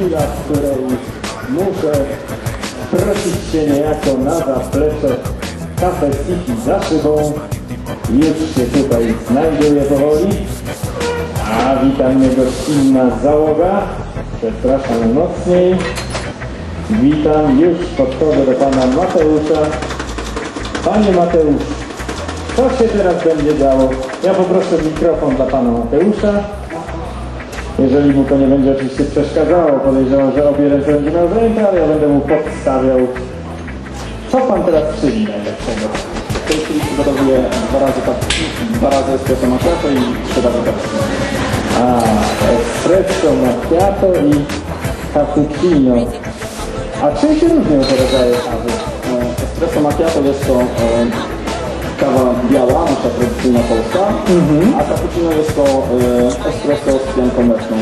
Chwila, w której muszę prosić się niejako na zaplecze City za szybą. Już się tutaj znajduję powoli. A witam mnie gościnna załoga. Przepraszam mocniej. Witam, już podchodzę do pana Mateusza. Panie Mateusz, co się teraz będzie działo? Ja poproszę mikrofon dla pana Mateusza. Jeżeli mu to nie będzie oczywiście przeszkadzało, podejrzewam, że obie ręce będzie miał w rękę, ale ja będę mu podstawiał. Co pan teraz czyni najlepszego? W tej chwili przygotowuję dwa razy, kap- dwa razy espresso macchiato i trzy razy. A, espresso macchiato i cappuccino. A czym się różnią te rodzaje kawy? E, Espresso macchiato jest to e, kawa biała, nasza tradycyjna polska, a cappuccino jest to e, espresso z pianką mleczną.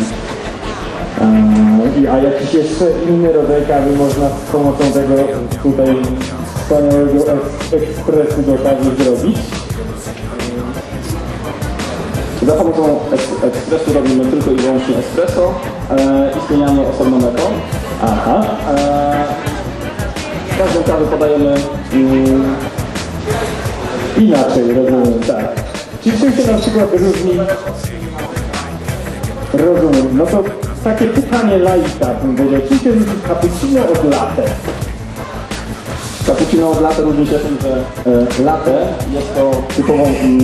Eee, i- A jakiś jeszcze inny rodzaj kawy można z pomocą tego tutaj wspaniałego eks- ekspresu do kawy zrobić? Za pomocą eks- ekspresu robimy tylko i wyłącznie espresso e, i zmieniamy osobno mleko. Aha. E, każdą kawę podajemy mm, Inaczej rozumiem, tak. Czyli czym się na przykład różni? Rozumiem. No to takie pytanie laika bym powiedział. Czym się różni cappuccino od latte? Cappuccino od latte różni się tym, że e, latte jest to typowo mm,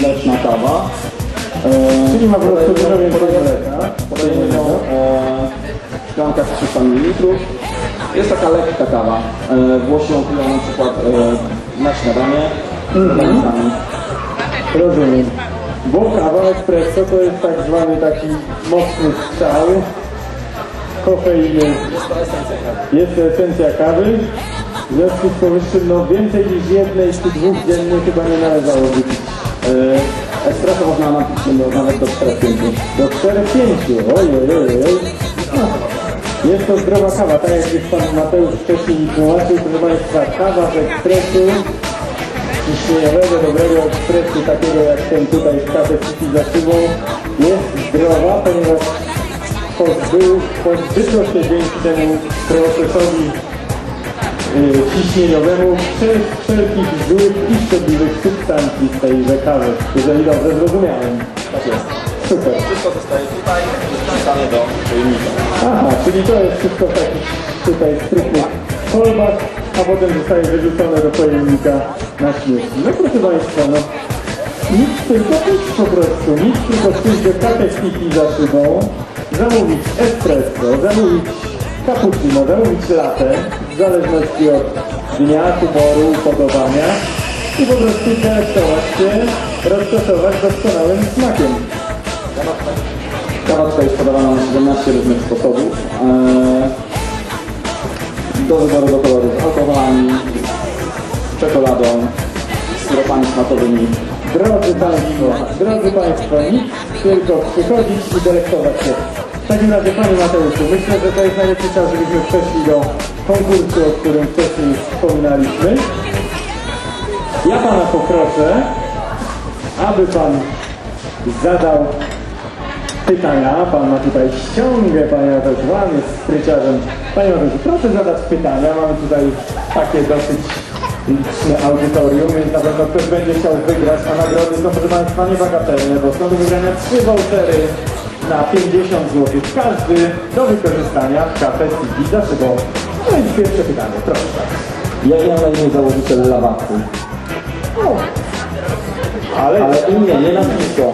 mleczna kawa. E, Czyli ma po prostu dużo więcej mleka. podajemy ją e, w szklankach 300 ml. Jest taka lekka kawa. E, Włosi ją piją na przykład e, na śniadanie. Mhm. Rozumiem. Bo kawa espresso to jest tak zwany taki mocny strzał. Kofeiny. Jest to esencja kawy. W związku z powyższym, no więcej niż jednej czy dwóch dziennie chyba nie należało wypić. E, Espresso można napić się do, nawet do 4-5. Do 4-5. Oj, oj, oj. Jest to zdrowa kawa, tak jak już pan Mateusz wcześniej tłumaczył, proszę Państwa, kawa z ekspresu, ciśnieniowego, dobrego ekspresu, takiego jak ten tutaj w City za szybą, jest zdrowa, ponieważ pozbył, pozbyto się dzięki temu procesowi yy, ciśnieniowemu wszel- wszelkich złych i szkodliwych substancji z tejże kawy, jeżeli dobrze zrozumiałem. Tak jest. Super. Wszystko zostaje tutaj wpisane do pojemnika. Aha, czyli to jest wszystko w takich tutaj sprytnych kolbach, a potem zostaje wyrzucone do pojemnika na śmieci. No proszę Państwa, no nic tylko nic po prostu, nic tylko przyjść do kafeciki za szybą, zamówić espresso, zamówić cappuccino, zamówić latte, w zależności od dnia, humoru, upodobania i po prostu delektować się, rozkoszować doskonałym smakiem. Kawa tutaj jest podawana na 17 różnych sposobów. Eee, do wyboru do czekoladą, syropami smakowymi. Drodzy Państwo, drodzy Państwo, nic tylko przychodzić i delektować się. W takim razie Panie Mateuszu, myślę, że to jest najlepszy czas, żebyśmy przeszli do konkursu, o którym wcześniej wspominaliśmy. Ja Pana poproszę, aby Pan zadał pytania. Pan ma tutaj ściągę, Panie Mateuszu, Pan jest. Panie Mateuszu, proszę zadać pytania. Mamy tutaj takie dosyć liczne audytorium, więc na pewno ktoś będzie chciał wygrać, a nagrody są, proszę Państwa, niebagatelne, bo są do wygrania trzy vouchery na 50 zł. Każdy do wykorzystania w Cafe City za szybą. No i pierwsze pytanie, proszę. Ja ja na imię założyciel Lawaku. O, ale, Ale imię, nie nazwisko.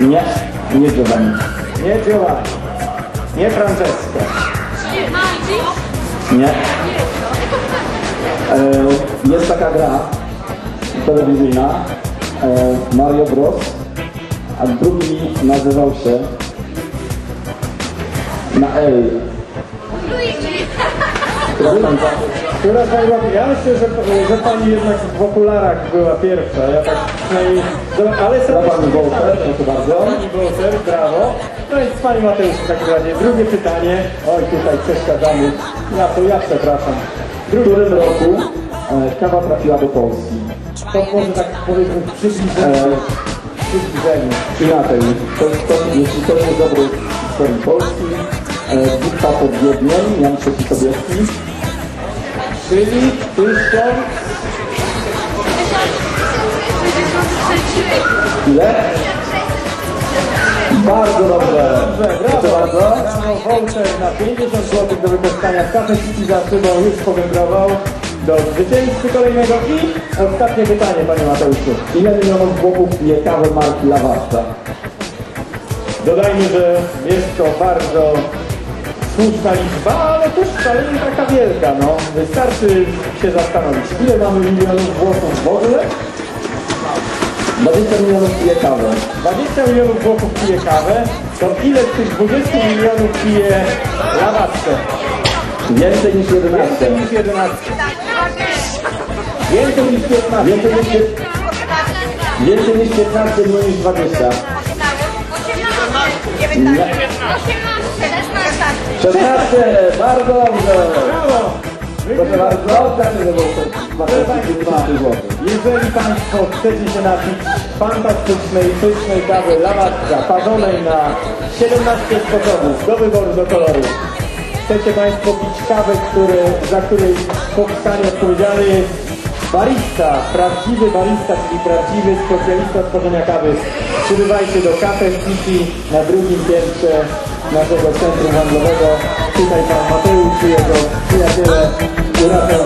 Nie, nie Giovanni. nie Giovanni, nie Francesco. Nie. E, jest taka gra telewizyjna e, Mario Bros. A drugi nazywał się na L. Która najbardziej... Ja myślę, że, że pani jednak w okularach była pierwsza. Ja tak przynajmniej... do- Ale sobie... pani Wolfer, proszę bardzo. Pani Wolter, brawo. No i z pani Mateusz w takim razie. Drugie pytanie. Oj, tutaj przeszkadzamy. Ja to ja przepraszam. Którym roku e, kawa trafiła do Polski? To może tak powiedzmy w przybliżeniu. E. Inaczej, to, to, jeśli ktoś jest dobry historii Polski. E, Bitwa pod Wiedniem, Jan III Sobieski. Czyli tysiąc... Ile? Bardzo dobrze. Dobrze, bardzo. Brawo, na 50 zł do wykorzystania w Cafe City za szybą już powędrował do zwycięzcy kolejnego i ostatnie pytanie, panie Mateuszu. Ile milionów Włochów pije kawę marki Lavazza? Dodajmy, że jest to bardzo słuszna liczba, ale też wcale nie taka wielka, no. Wystarczy się zastanowić, ile mamy milionów Włochów w ogóle? 20 milionów pije kawę. 20 milionów Włochów pije kawę, to ile z tych 20 milionów pije lawatkę? Więcej niż 11. Więcej niż 11. Więcej niż 15. Więcej niż, więcej niż 15, mniej niż 20. 16, bardzo dobrze. Brawo! Proszę bardzo, damy do jeżeli Państwo chcecie się napić fantastycznej, pysznej kawy Lavazza, parzonej na 17 sposobów, do wyboru, do koloru. Chcecie Państwo pić kawę, który, za której powstanie odpowiedzialny jest barista, prawdziwy barista, czyli prawdziwy specjalista tworzenia kawy. Przybywajcie do Cafe City na drugim piętrze naszego centrum handlowego. Tutaj Pan Mateusz i jego przyjaciele Gracias.